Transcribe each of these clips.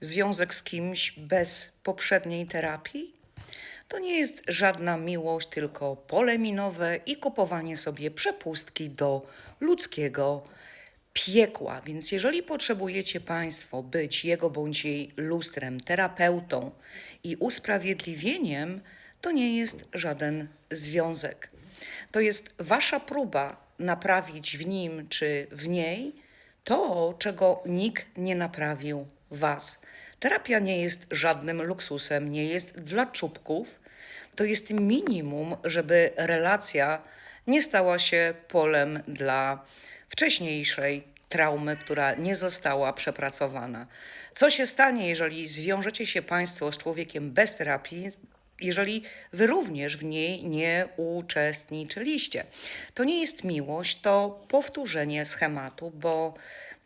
związek z kimś bez poprzedniej terapii? To nie jest żadna miłość, tylko pole minowe i kupowanie sobie przepustki do ludzkiego piekła. Więc jeżeli potrzebujecie Państwo być jego bądź jej lustrem, terapeutą i usprawiedliwieniem, to nie jest żaden związek. To jest Wasza próba naprawić w nim czy w niej to, czego nikt nie naprawił Was. Terapia nie jest żadnym luksusem, nie jest dla czubków. To jest minimum, żeby relacja nie stała się polem dla wcześniejszej traumy, która nie została przepracowana. Co się stanie, jeżeli zwiążecie się Państwo z człowiekiem bez terapii, jeżeli Wy również w niej nie uczestniczyliście? To nie jest miłość, to powtórzenie schematu, bo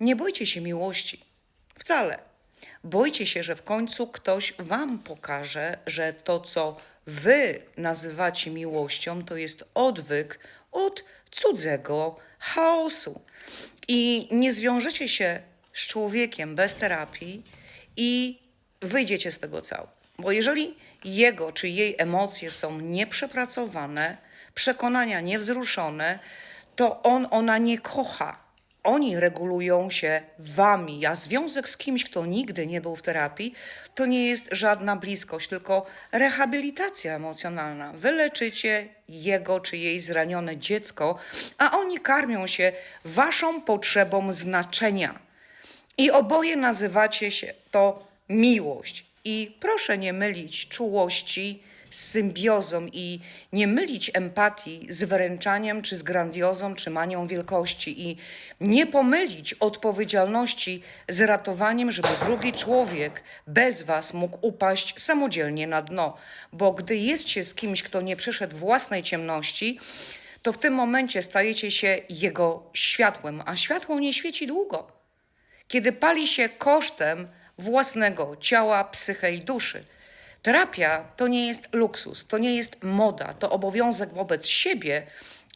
nie bójcie się miłości. Wcale. Bójcie się, że w końcu ktoś Wam pokaże, że to, co Wy nazywacie miłością, to jest odwyk od cudzego chaosu. I nie zwiążecie się z człowiekiem bez terapii i wyjdziecie z tego cało. Bo jeżeli jego czy jej emocje są nieprzepracowane, przekonania niewzruszone, to on, ona nie kocha. Oni regulują się wami, a związek z kimś, kto nigdy nie był w terapii, to nie jest żadna bliskość, tylko rehabilitacja emocjonalna. Wy leczycie jego czy jej zranione dziecko, a oni karmią się waszą potrzebą znaczenia. I oboje nazywacie się to miłość. I proszę nie mylić czułości z symbiozą i nie mylić empatii z wyręczaniem, czy z grandiozą, czy manią wielkości. I nie pomylić odpowiedzialności z ratowaniem, żeby drugi człowiek bez was mógł upaść samodzielnie na dno. Bo gdy jest się z kimś, kto nie przeszedł własnej ciemności, to w tym momencie stajecie się jego światłem, a światło nie świeci długo kiedy pali się kosztem własnego ciała, psyche i duszy. Terapia to nie jest luksus, to nie jest moda, to obowiązek wobec siebie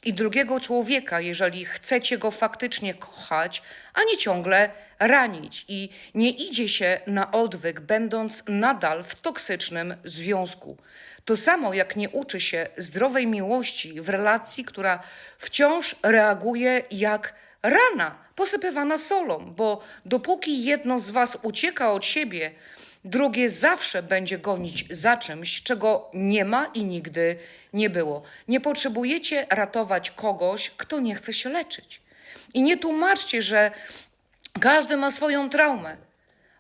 i drugiego człowieka, jeżeli chcecie go faktycznie kochać, a nie ciągle ranić. I nie idzie się na odwyk, będąc nadal w toksycznym związku. To samo jak nie uczy się zdrowej miłości w relacji, która wciąż reaguje jak rana posypywana solą, bo dopóki jedno z was ucieka od siebie, drugie zawsze będzie gonić za czymś, czego nie ma i nigdy nie było. Nie potrzebujecie ratować kogoś, kto nie chce się leczyć. I nie tłumaczcie, że każdy ma swoją traumę,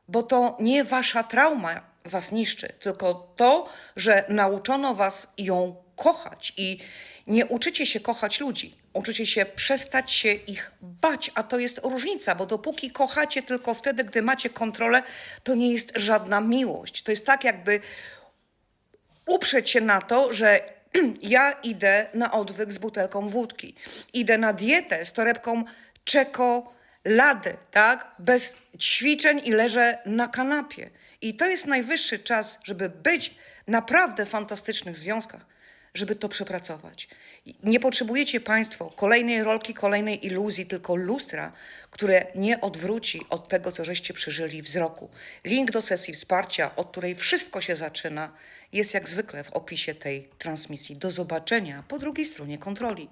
bo to nie wasza trauma was niszczy, tylko to, że nauczono was ją kochać i nie uczycie się kochać ludzi. Uczycie się przestać się ich bać, a to jest różnica, bo dopóki kochacie tylko wtedy, gdy macie kontrolę, to nie jest żadna miłość. To jest tak, jakby uprzeć się na to, że ja idę na odwyk z butelką wódki, idę na dietę z torebką czekolady, tak? Bez ćwiczeń i leżę na kanapie. I to jest najwyższy czas, żeby być naprawdę fantastycznych związkach, żeby to przepracować. Nie potrzebujecie Państwo kolejnej rolki, kolejnej iluzji, tylko lustra, które nie odwróci od tego, co żeście przeżyli wzroku. Link do sesji wsparcia, od której wszystko się zaczyna, jest jak zwykle w opisie tej transmisji. Do zobaczenia po drugiej stronie kontroli.